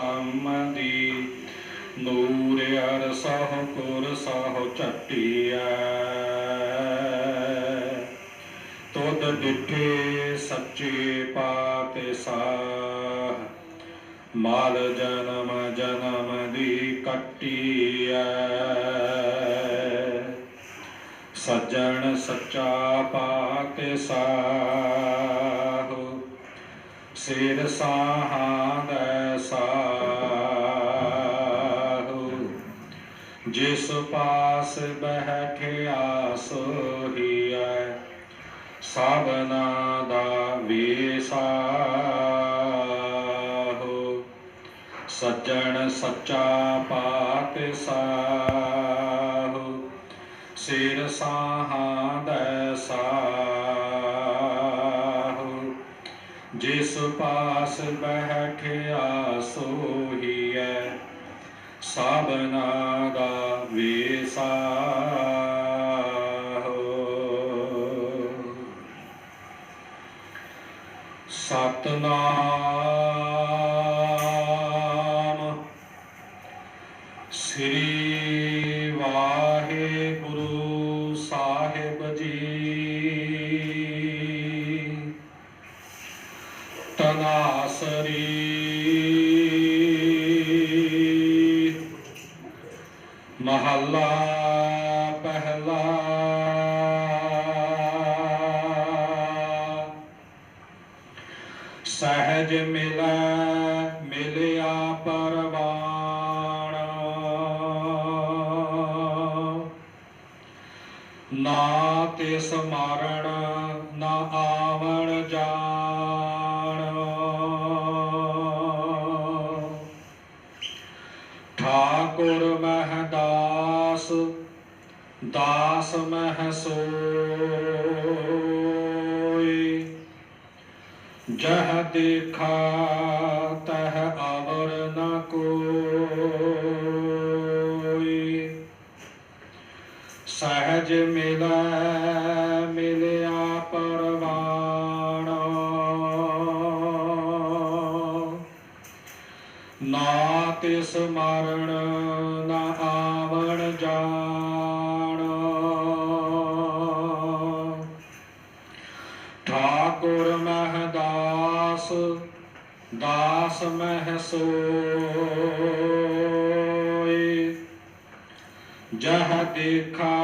ਸਮਦੀ ਨੂਰ ਅਰ ਸਹੁ, ਪੁਰ ਸਹੁ ਚੱਟਿਐ ਤੁਧ ਡਿਠੇ ਸੱਚੇ ਪਾਤੇ ਸਾਹ ਮਾਲ ਜਨਮ ਜਨਮ ਦੀ ਕੱਟੀਐ। ਸੱਜਣ ਸੱਚਾ ਪਾਤੇ ਸਾਹ ਸਿਰ ਸਾਹਾਂ ਦਾ ਸਾਹੁ। ਜਿਸ ਪਾਸ ਬੈਠਿਆ ਸੋਹੀਐ ਸਭਨਾ ਦਾ ਵਿਸਾਹੁ ਸੱਜਣ ਸੱਚਾ ਪਾਤਿ ਸਾਹੁ, ਸਿਰ ਸਾਹਾਂ ਦਾ ਸਾਹੁ ਪਾਸ ਬੈਠਿਆ ਸੋਹੀਐ ਸਾਬਨਾ ਦਾ ਵਿਸਾਹੁ। ਸਤਨਾਮ ਤਨਾਸਰੀ ਮਹੱਲਾ ਪਹਿਲਾ। ਸਹਿਜ ਮਿਲਾ ਮਿਲਿਆ ਪਰਵਾਣ। ਨਾ ਤੇ ਮਾਰਣ ਠਾਕੁਰ ਮਹਦਾਸ ਦਾਸ ਦਾਸ ਮਹ ਸੋਈ। ਜਹ ਦੇਖਾ ਤਹ ਅਵਰ ਨ ਕੋਈ। ਸਹਿਜ ਮਿਲੈ ਨਾ ਤਿਸ ਮਰਨ ਨਾ ਆਵਣ ਜਾਣ। ਠਾਕੁਰ ਮਹਦਾਸ ਦਾਸ ਮਹਿ ਸੋਈ। ਜਹ ਦੇਖਾ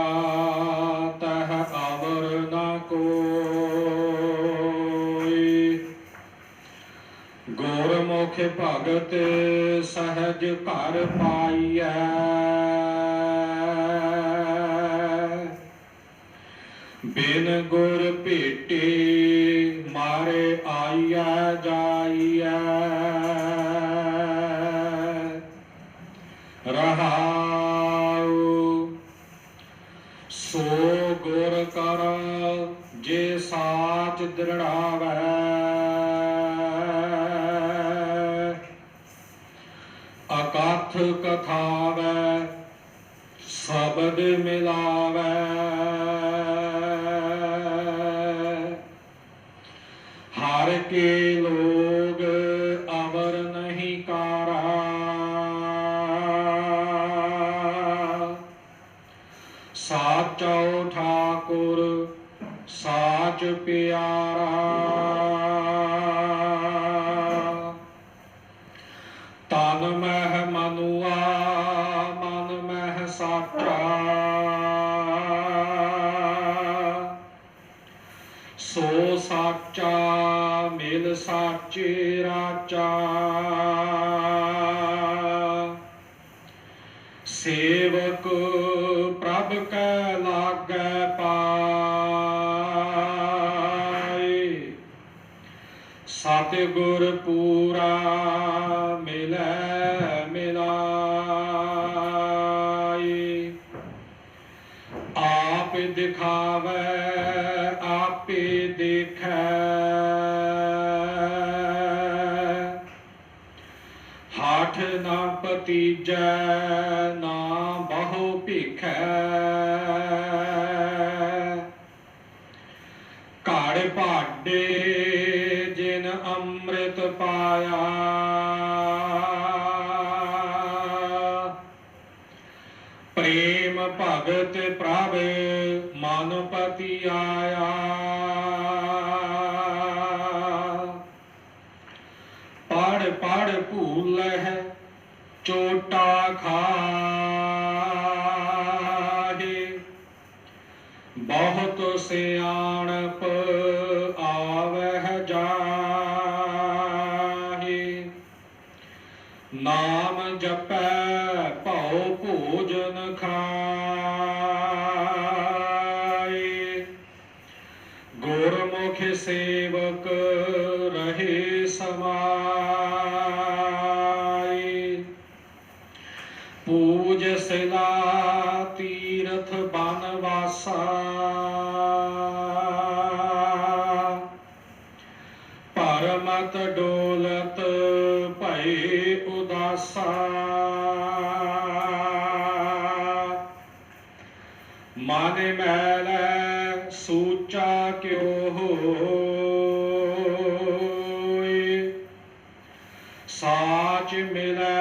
ਗੁਰਮੁਖ ਭਗਤ ਸਹਜ ਘਰ ਪਾਈਐ। ਬਿਨ ਗੁਰ ਭੇਟੇ ਮਾਰੇ ਆਈਆ ਜਾਈਐ। ਰਹਾਉ, ਸੋ ਗੁਰ ਕਰ, ਜੇ ਸਾਚ ਦ੍ਰਿੜਾਵੈ। ਅਕਥ ਕਥਾਵੈ ਸ਼ਬਦ ਮਿਲਾਵੈ। ਹਰ ਕੇ ਲੋਗ ਅਵਰ ਨਹੀਂ ਕਾਰਾ। ਸਾਚੋ ਠਾਕੁਰ ਸਾਚ ਪਿਆਰਾ। ਮਿਲ ਸਾਚੇ ਰਾਚਾ ਸੇਵਕ ਪ੍ਰਭ ਕੈ ਲਾਗੈ ਪਾਏ। ਸਤਿਗੁਰ ਪੂਰਾ ਮਿਲੈ ਮਿਲਾਈ ਆਪ ਦਿਖਾਵੈ ਹਾਠ ਨਾ ਪਤੀਜੈ ਨਾ ਬਹੁ ਭਿਖੈ। ਘੜ ਭਾਡੇ ਜਿਨ ਅੰਮ੍ਰਿਤ ਪਾਇਆ, ਪ੍ਰੇਮ ਭਗਤ ਪ੍ਰਭ ਮਨ ਪਤੀ ਆਇਆ ਖਾਏ ਗੁਰਮੁਖ ਸੇਵਕ ਰਹੇ ਸਮਾਏ। ਪੂਜ ਸਿਲਾ ਤੀਰਥ ਬਨਵਾਸਾ ਪਰਮਤ ਡੋਲਤ ਭਏ ਉਦਾਸਾ ਸੂਚਾ ਕਿਉ ਹੋਏ? ਸਾਚ ਮਿਲੈ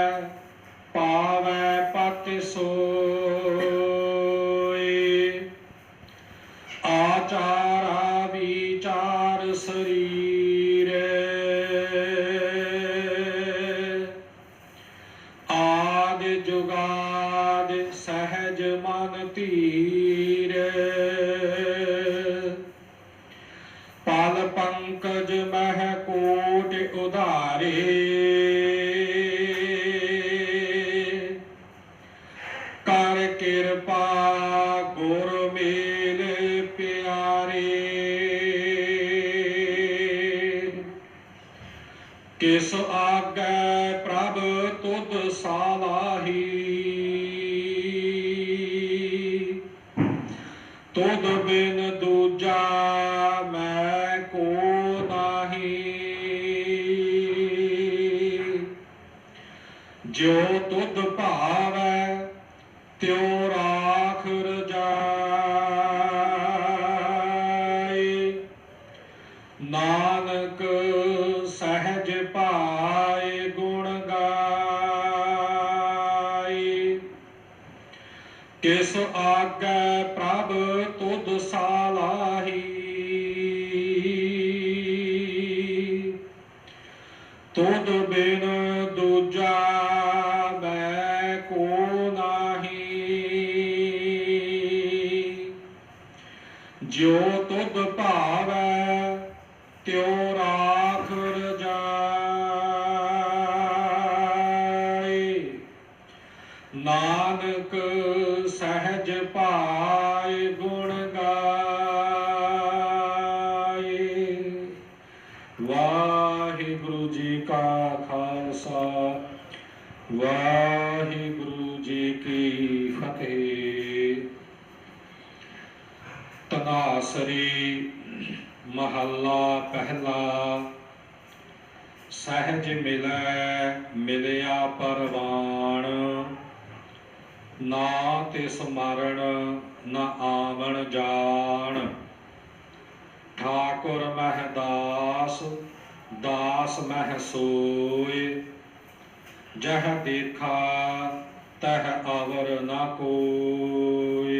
ਉਧਾਰੇ। ਕਰ ਕਿਰਪਾ ਗੁਰ ਮੇਲ ਪਿਆਰੇ। ਕਿਸ ਆਗੈ ਪ੍ਰਭ ਤੁਧ ਸਾਲਾਹੀ। ਤੁਧ ਬਿਨ ਜਿਉ ਤੁਧ ਭਾਵੈ, ਤਿਉ ਰਾਖ ਰਜਾਈ ਨਾਨਕ ਸਹਿਜ ਪਾਏ ਗੁਣ ਗਾਈ ਕਿਸ ਆਗੈ ਪ੍ਰਭ ਤੁਧ ਸਾਲਾਹੀ ਜਿਉ ਤੁਧ ਭਾਵੈ ਤਿਉ ਰਾਖ ਰਜਾਈ ਨਾਨਕ ਸਹਿਜ ਪਾਏ ਗੁ ਤਨਾਸਰੀ ਮਹੱਲਾ ਪਹਿਲਾ। ਸਹਿਜ ਮਿਲੈ ਮਿਲਿਆ ਪਰਵਾਣ, ਨਾ ਤੇ ਮਰਨ, ਨਾ ਆਵਣ ਜਾਣ। ਠਾਕੁਰ ਮਹਿ ਦਾਸ ਮਹਿ ਸੋਏ ਜਹ ਦੇਖਾ, ਤਹ ਅਵਰ ਨਾ ਕੋਏ